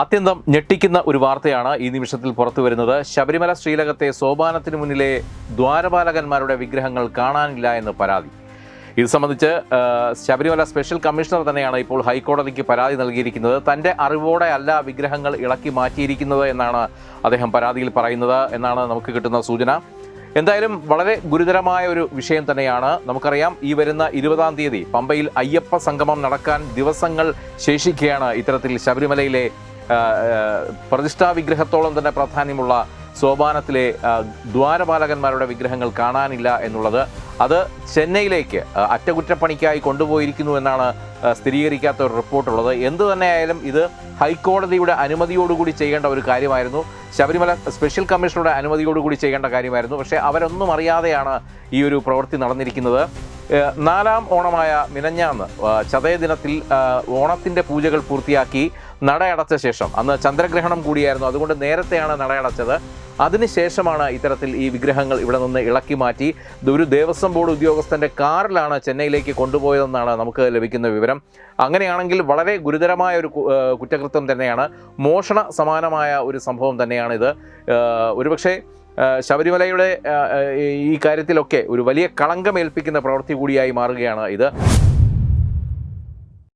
അത്യന്തം ഞെട്ടിക്കുന്ന ഒരു വാർത്തയാണ് ഈ നിമിഷത്തിൽ പുറത്തു വരുന്നത്. ശബരിമല ശ്രീലകത്തെ സോപാനത്തിന് മുന്നിലെ ദ്വാരപാലകന്മാരുടെ വിഗ്രഹങ്ങൾ കാണാനില്ല എന്ന് പരാതി. ഇത് സംബന്ധിച്ച് ശബരിമല സ്പെഷ്യൽ കമ്മീഷണർ തന്നെയാണ് ഇപ്പോൾ ഹൈക്കോടതിക്ക് പരാതി നൽകിയിരിക്കുന്നത്. തന്റെ അറിവോടെ അല്ല വിഗ്രഹങ്ങൾ ഇളക്കി മാറ്റിയിരിക്കുന്നത് എന്നാണ് അദ്ദേഹം പരാതിയിൽ പറയുന്നത് എന്നാണ് നമുക്ക് കിട്ടുന്ന സൂചന. എന്തായാലും വളരെ ഗുരുതരമായ ഒരു വിഷയം തന്നെയാണ്. നമുക്കറിയാം ഈ വരുന്ന ഇരുപതാം തീയതി പമ്പയിൽ അയ്യപ്പ സംഗമം നടക്കാൻ ദിവസങ്ങൾ ശേഷിക്കുകയാണ് ഇത്തരത്തിൽ ശബരിമലയിലെ പ്രതിഷ്ഠാ വിഗ്രഹത്തോളം തന്നെ പ്രാധാന്യമുള്ള സോപാനത്തിലെ ദ്വാരപാലകന്മാരുടെ വിഗ്രഹങ്ങൾ കാണാനില്ല എന്നുള്ളത് അത് ചെന്നൈയിലേക്ക് അറ്റകുറ്റപ്പണിക്കായി കൊണ്ടുപോയിരിക്കുന്നു എന്നാണ് സ്ഥിരീകരിക്കാത്ത ഒരു റിപ്പോർട്ടുള്ളത്. എന്തു തന്നെയായാലും ഇത് ഹൈക്കോടതിയുടെ അനുമതിയോടുകൂടി ചെയ്യേണ്ട ഒരു കാര്യമായിരുന്നു. ശബരിമല സ്പെഷ്യൽ കമ്മീഷണറുടെ അനുമതിയോടുകൂടി ചെയ്യേണ്ട കാര്യമായിരുന്നു. പക്ഷേ അവരൊന്നും അറിയാതെയാണ് ഈ ഒരു പ്രവൃത്തി നടന്നിരിക്കുന്നത്. നാലാം ഓണമായ മിനഞ്ഞാന്ന് ചതയ ദിനത്തിൽ ഓണത്തിന്റെ പൂജകൾ പൂർത്തിയാക്കി നടയടച്ച ശേഷം അന്ന് ചന്ദ്രഗ്രഹണം കൂടിയായിരുന്നു. അതുകൊണ്ട് നേരത്തെയാണ് നടയടച്ചത്. അതിനുശേഷമാണ് ഇത്തരത്തിൽ ഈ വിഗ്രഹങ്ങൾ ഇവിടെ നിന്ന് ഇളക്കി മാറ്റി. ഒരു ദേവസ്വം ബോർഡ് ഉദ്യോഗസ്ഥന്റെ കാറിലാണ് ചെന്നൈയിലേക്ക് കൊണ്ടുപോയതെന്നാണ് നമുക്ക് ലഭിക്കുന്ന വിവരം. അങ്ങനെയാണെങ്കിൽ വളരെ ഗുരുതരമായ ഒരു കുറ്റകൃത്യം തന്നെയാണ്. മോഷണ സമാനമായ ഒരു സംഭവം തന്നെയാണിത്. ഒരുപക്ഷേ ശബരിമലയുടെ ഈ കാര്യത്തിലൊക്കെ ഒരു വലിയ കളങ്കമേൽപ്പിക്കുന്ന പ്രവൃത്തി കൂടിയായി മാറുകയാണ് ഇത്.